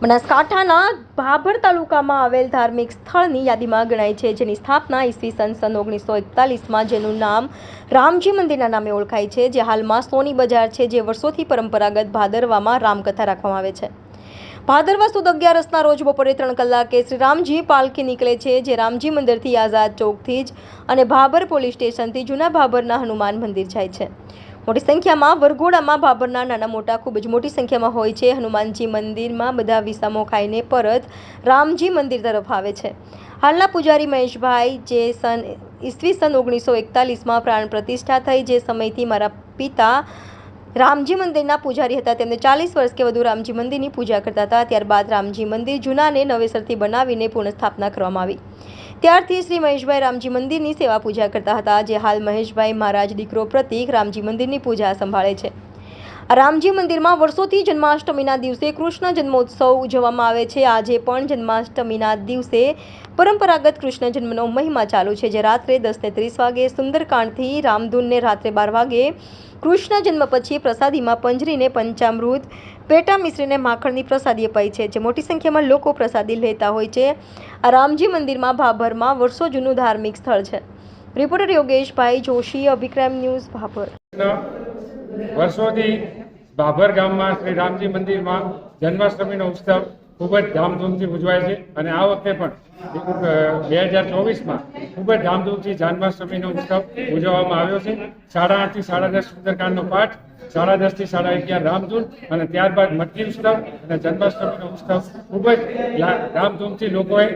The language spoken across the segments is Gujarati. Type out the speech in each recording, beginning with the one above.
બનાસકાંઠાના ભાભર તાલુકામાં આવેલ ધાર્મિક સ્થળની યાદીમાં ગણાય છે, જેની સ્થાપના ઈસવીસન સન ઓગણીસો એકતાલીસમાં, જેનું નામ રામજી મંદિરના નામે ઓળખાય છે, જે હાલમાં સોની બજાર છે, જે વર્ષોથી પરંપરાગત ભાદરવામાં રામકથા રાખવામાં આવે છે. ભાદરવા સુદ અગિયારસના રોજ બપોરે ત્રણ કલાકે શ્રી રામજી પાલખી નીકળે છે, જે રામજી મંદિરથી આઝાદ ચોકથી જ અને ભાભર પોલીસ સ્ટેશનથી જૂના ભાભરના હનુમાન મંદિર જાય છે. મોટી સંખ્યામાં વરઘોડામાં ભાભરના નાના મોટા ખૂબ જ મોટી સંખ્યામાં હોય છે. હનુમાનજી મંદિરમાં બધા વિસામો ખાઈને પરત રામજી મંદિર તરફ આવે છે. હાલના પૂજારી મહેશભાઈ, જે સન, ઈસવી સન ઓગણીસો એકતાલીસમાં પ્રાણ પ્રતિષ્ઠા થઈ, જે સમયથી મારા પિતા રામજી મંદિરના પૂજારી હતા. તેમને ચાલીસ વર્ષ કે વધુ રામજી મંદિરની પૂજા કરતા હતા. ત્યારબાદ રામજી મંદિર જૂનાને નવેસરથી બનાવીને પૂર્ણ સ્થાપના કરવામાં આવી. ત્યારથી શ્રી મહેશભાઈ રામજી મંદિરની સેવા પૂજા કરતા હતા. જે હાલ મહેશભાઈ મહારાજ દીકરો પ્રતિક રામજી મંદિરની પૂજા સંભાળે છે. રામજી મંદિરમાં વર્ષોથી જન્માષ્ટમીના દિવસે કૃષ્ણ જન્મોત્સવ ઉજવવામાં આવે છે. આજે પણ જન્માષ્ટમીના દિવસે પરંપરાગત કૃષ્ણ જન્મનો મહિમા ચાલુ છે, જે રાત્રે દસને ત્રીસ વાગે સુંદરકાંડથી રામધૂનને રાત્રે બાર વાગે કૃષ્ણ જન્મ પછી પ્રસાદીમાં પંજરીને પંચામૃત, પેટા મિશ્રીને માખણની પ્રસાદી અપાય છે, જે મોટી સંખ્યામાં લોકો પ્રસાદી લેતા હોય છે. આ રામજી મંદિરમાં ભાભરમાં વર્ષો જૂનું ધાર્મિક સ્થળ છે. Reporter Yogeshbhai Joshi Abhikram news Bhabhar. વર્ષોથી ભાભર ગામમાં શ્રી રામજી મંદિરમાં જન્માષ્ટમીનો ઉત્સવ ખૂબ જ ધામધૂમથી ઉજવાય છે અને આ વખતે પણ બે હજાર ચોવીસમાં ખૂબ જ ધામધૂમથી જન્માષ્ટમીનો ઉત્સવ ઉજવવામાં આવ્યો છે. સાડા આઠથી સાડા દસ સુંદરકાંડનો પાઠ, સાડા દસથી સાડા અગિયાર રામધૂન અને ત્યારબાદ મટકી ઉત્સવ અને જન્માષ્ટમીનો ઉત્સવ ખૂબ જ ધામધૂમથી લોકોએ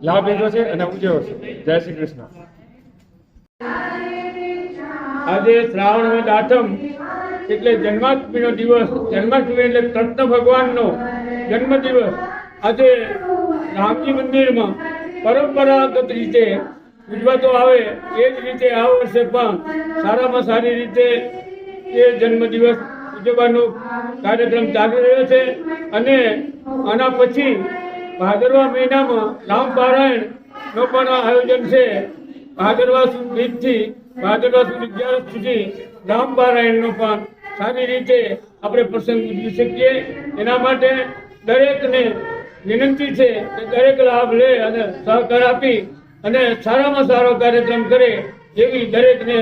લાભ લીધો છે અને ઉજવ્યો છે. જય શ્રી કૃષ્ણ. આજે શ્રાવણ આઠમ એટલે જન્માષ્ટમીનો દિવસ, જન્માષ્ટમી એટલે કૃષ્ણ ભગવાનનો જન્મ દિવસ આજે રામજી મંદિરમાં પરંપરાગત રીતે ઉજવાતો આવે એ જ રીતે આ વર્ષે પણ સારામાં સારી રીતે એ જન્મ દિવસ ઉજવવાનો કાર્યક્રમ ચાલી રહ્યો છે. અને આના પછી ભાદરવા મહિનામાં રામ પારાયણનો પણ આયોજન છે. ભાદરવા બીજથી ભાદરવા સુધી સુધી રામ પારાયણનો પણ સારી રીતે આપણે પ્રસંગ ઉજવી શકીએ. એના માટે દરેકને વિનંતી છે કે દરેક લાભ લે અને સહકાર આપી અને સારામાં સારો કાર્યક્રમ કરે એવી દરેકને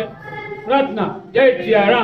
પ્રાર્થના. જય સિયા રામ